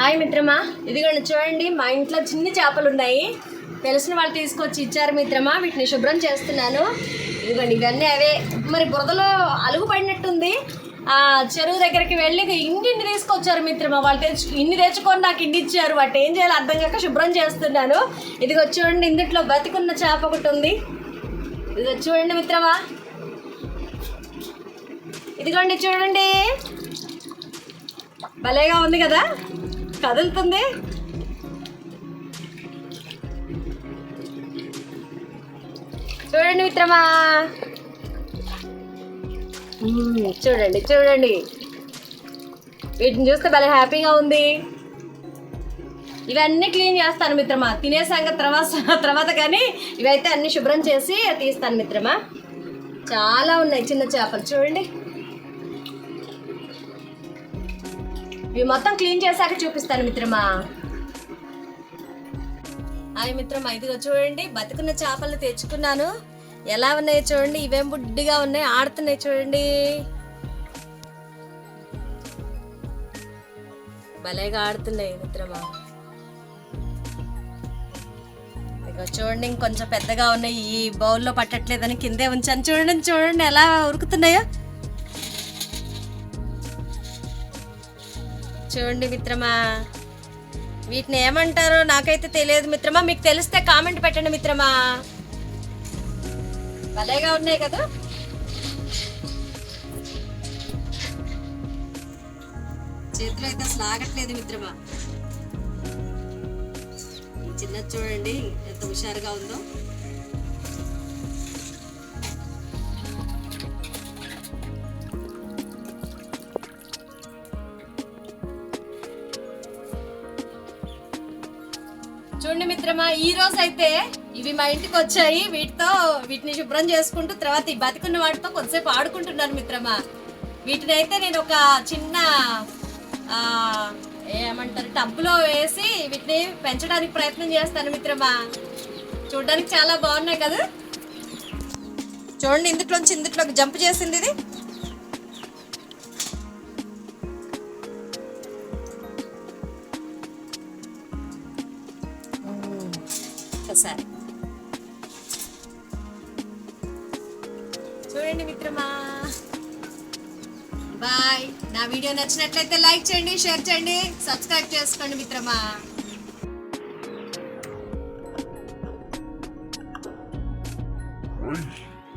Hi మిత్రమా. ఇదిగోండి చూడండి మా ఇంట్లో చిన్ని చేపలు ఉన్నాయి. తెలిసిన వాళ్ళు తీసుకొచ్చి ఇచ్చారు మిత్రమా వీటిని శుభ్రం చేస్తున్నాను. ఇదిగోండి ఇవన్నీ అవే. మరి బురదలో అలుగు పడినట్టుంది. ఆ చెరువు దగ్గరికి వెళ్ళి ఇంటిని తీసుకొచ్చారు మిత్రమా. వాళ్ళు తెచ్చు ఇన్ని తెచ్చుకొని నాకు ఇంటి ఇచ్చారు. వాటి ఏం చేయాలో అర్థం కాక శుభ్రం చేస్తున్నాను. ఇదిగో చూడండి ఇందుట్లో బతికున్న చేప ఒకటి ఉంది. ఇదిగో చూడండి మిత్రమా. ఇదిగోండి చూడండి. భలేగా ఉంది కదా. కదులుతుంది. చూడండి మిత్రమా. చూడండి చూడండి. వీటిని చూస్తే భలే హ్యాపీగా ఉంది. ఇవన్నీ క్లీన్ చేస్తాను మిత్రమా. తినే సంగతి తర్వాత తర్వాత కానీ ఇవైతే అన్ని శుభ్రం చేసి తీస్తాను మిత్రమా. చాలా ఉన్నాయి చిన్న చేపలు. చూడండి. ఇవి మొత్తం క్లీన్ చేశాక చూపిస్తాను మిత్రమా. హాయ్ మిత్రమా ఇదిగో చూడండి బతుకున్న చేపలు తెచ్చుకున్నాను. ఎలా ఉన్నాయో చూడండి ఇవేం బుడ్డిగా ఉన్నాయి ఆడుతున్నాయి చూడండి. భలేగా ఆడుతున్నాయి మిత్రమా. ఇదిగో చూడండి ఇంకొంచెం పెద్దగా ఉన్నాయి ఈ బౌల్లో పట్టట్లేదని కిందే ఉంచాను. చూడండి చూడండి ఎలా ఉరుకుతున్నాయో. చూడండి మిత్రమా. వీటిని ఏమంటారో నాకైతే తెలియదు మిత్రమా. మీకు తెలిస్తే కామెంట్ పెట్టండి మిత్రమా. భలేగా ఉన్నాయి కదా. చేతులు అయితే అసలు ఆగట్లేదు మిత్రమా. ఈ చిన్నది చూడండి ఎంత హుషారుగా ఉందో. చూడండి మిత్రమా ఈ రోజు అయితే ఇవి మా ఇంటికి వచ్చాయి. వీటితో వీటిని శుభ్రం చేసుకుంటూ తర్వాత ఈ బతికున్న వాటితో కొద్దిసేపు ఆడుకుంటున్నాను మిత్రమా. వీటిని అయితే నేను ఒక చిన్న ఏమంటారు టబ్బులో వేసి వీటిని పెంచడానికి ప్రయత్నం చేస్తాను మిత్రమా. చూడడానికి చాలా బాగున్నాయి కదా. చూడండి ఇందులోంచి ఇందులోకి జంప్ చేసింది ఇది. ఒక్కసారి చూడండి మిత్రమా. బాయ్. నా వీడియో నచ్చినట్లయితే లైక్ చేయండి షేర్ చేయండి సబ్స్క్రైబ్ చేసుకోండి మిత్రమా.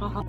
Uh-huh.